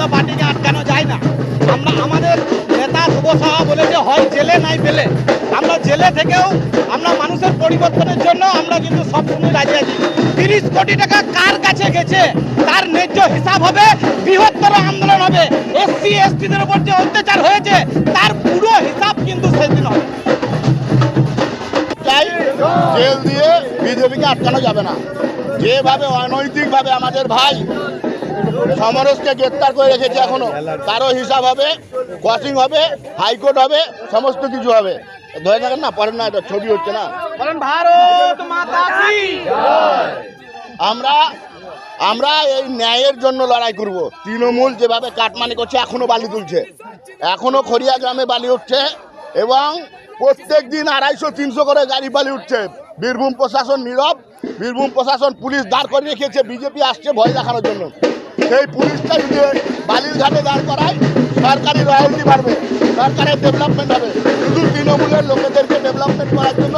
মমতা পার্টিকে আটকানো যায় না। আমরা আমাদের নেতা শুভ সাহা বলেছে হয়, জেলে নাই পেলে। আমরা জেলে থেকেও আমরা মানুষের পরিবর্তনের জন্য আমরা কিন্তু সবসময় রাজি আছি। তিরিশ কোটি টাকা কার কাছে গেছে? তার ন্যায্য হিসাব হবে, বৃহত্তর আন্দোলন হবে। এসসি, এসটিদের উপর যে অত্যাচার হয়েছে, তার পুরো হিসাব কিন্তু সেদিন হবে। জেল দিয়ে বিজেপিকে আটকানো যাবে না। যেভাবে অনৈতিকভাবে আমাদের ভাই সমরসকে গ্রেপ্তার করে রেখেছে এখনও। তারও হিসাব হবে ক্রসিং হবে হাইকোর্ট হবে সমস্ত কিছু হবে। ধরে থাকেন না পরেন না এটা ছবি হচ্ছে না। আমরা আমরা এই ন্যায়ের জন্য লড়াই করব। তৃণমূল যেভাবে কাটমানি করছে এখনও বালি তুলছে। এখনও খড়িয়া গ্রামে বালি উঠছে এবং প্রত্যেক দিন আড়াইশো তিনশো করে গাড়ি বালি উঠছে। বীরভূম প্রশাসন নীরব বীরভূম প্রশাসন পুলিশ দাঁড় করে রেখেছে বিজেপি আসছে ভয় দেখানোর জন্য। সেই পুলিশটা যদি বালির ঘাটে দাঁড় করায় সরকারি রয়্যালটি বাড়বে সরকারের ডেভেলপমেন্ট হবে। শুধু তৃণমূলের লোকেদেরকে ডেভেলপমেন্ট করার জন্য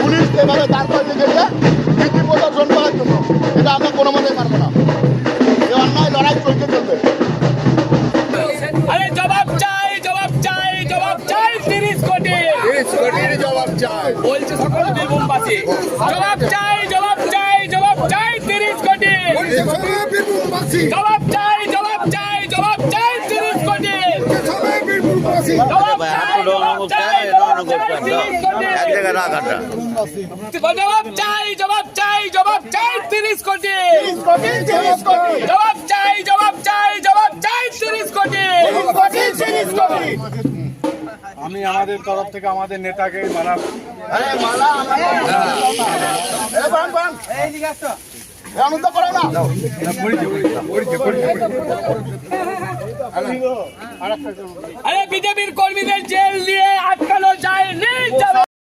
পুলিশ এভাবে দাঁড় করে রেখেছে নীতি প্রদর্শন করার জন্য। এটা আমরা কোনো মতেই মানবো না। এই অন্যায় লড়াই চলতে চলবে আরে জবাব চাই জবাব চাই জবাব চাই তিরিশ কোটি। জবাব চাই। বলছে সকল বীরভূমবাসী। জবাব চাই জবাব চাই জবাব চাই তিরিশ কোটি। জবাব চাই জবাব চাই জবাব চাই তিরিশ কোটি জবাব চাই জবাব চাই জবাব চাই তিরিশ কোটি জবাব চাই জবাব চাই জবাব চাই তিরিশ কোটি জবাব চাই জবাব চাই জবাব চাই তিরিশ কোটি আমি আমাদের তরফ থেকে আমাদের নেতাকে মানা আনন্দ করো না। আরে বিজেপির কর্মীদের জেল দিয়ে